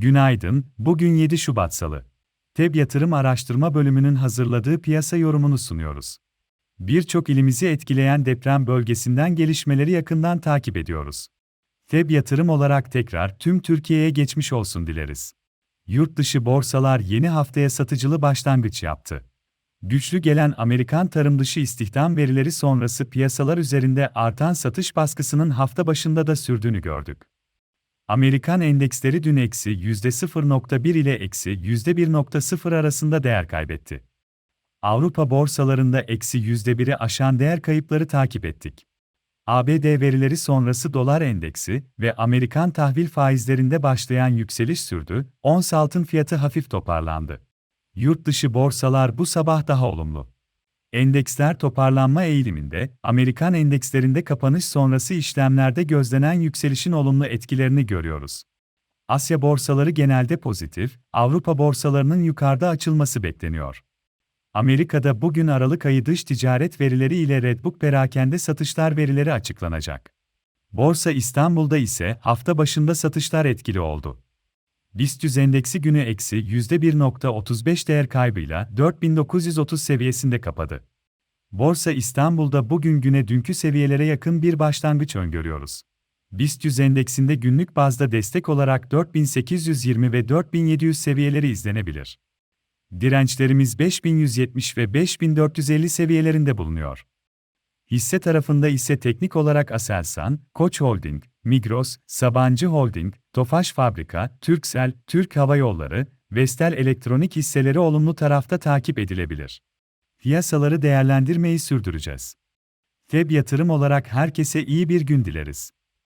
Günaydın, bugün 7 Şubat Salı. TEB Yatırım Araştırma Bölümünün hazırladığı piyasa yorumunu sunuyoruz. Birçok ilimizi etkileyen deprem bölgesinden gelişmeleri yakından takip ediyoruz. TEB Yatırım olarak tekrar tüm Türkiye'ye geçmiş olsun dileriz. Yurt dışı borsalar yeni haftaya satıcılı başlangıç yaptı. Güçlü gelen Amerikan tarım dışı istihdam verileri sonrası piyasalar üzerinde artan satış baskısının hafta başında da sürdüğünü gördük. Amerikan endeksleri dün eksi %0.1 ile eksi %1.0 arasında değer kaybetti. Avrupa borsalarında eksi %1'i aşan değer kayıpları takip ettik. ABD verileri sonrası dolar endeksi ve Amerikan tahvil faizlerinde başlayan yükseliş sürdü, ons altın fiyatı hafif toparlandı. Yurt dışı borsalar bu sabah daha olumlu. Endeksler toparlanma eğiliminde, Amerikan endekslerinde kapanış sonrası işlemlerde gözlenen yükselişin olumlu etkilerini görüyoruz. Asya borsaları genelde pozitif, Avrupa borsalarının yukarıda açılması bekleniyor. Amerika'da bugün Aralık ayı dış ticaret verileri ile Redbook perakende satışlar verileri açıklanacak. Borsa İstanbul'da ise hafta başında satışlar etkili oldu. BIST 100 endeksi günü eksi %1.35 değer kaybıyla 4930 seviyesinde kapadı. Borsa İstanbul'da bugün güne dünkü seviyelere yakın bir başlangıç öngörüyoruz. BIST 100 endeksinde günlük bazda destek olarak 4820 ve 4700 seviyeleri izlenebilir. Dirençlerimiz 5170 ve 5450 seviyelerinde bulunuyor. Hisse tarafında ise teknik olarak Aselsan, Koç Holding, Migros, Sabancı Holding, Tofaş Fabrika, Türksel, Türk Hava Yolları, Vestel Elektronik hisseleri olumlu tarafta takip edilebilir. Piyasaları değerlendirmeyi sürdüreceğiz. TEB yatırım olarak herkese iyi bir gün dileriz.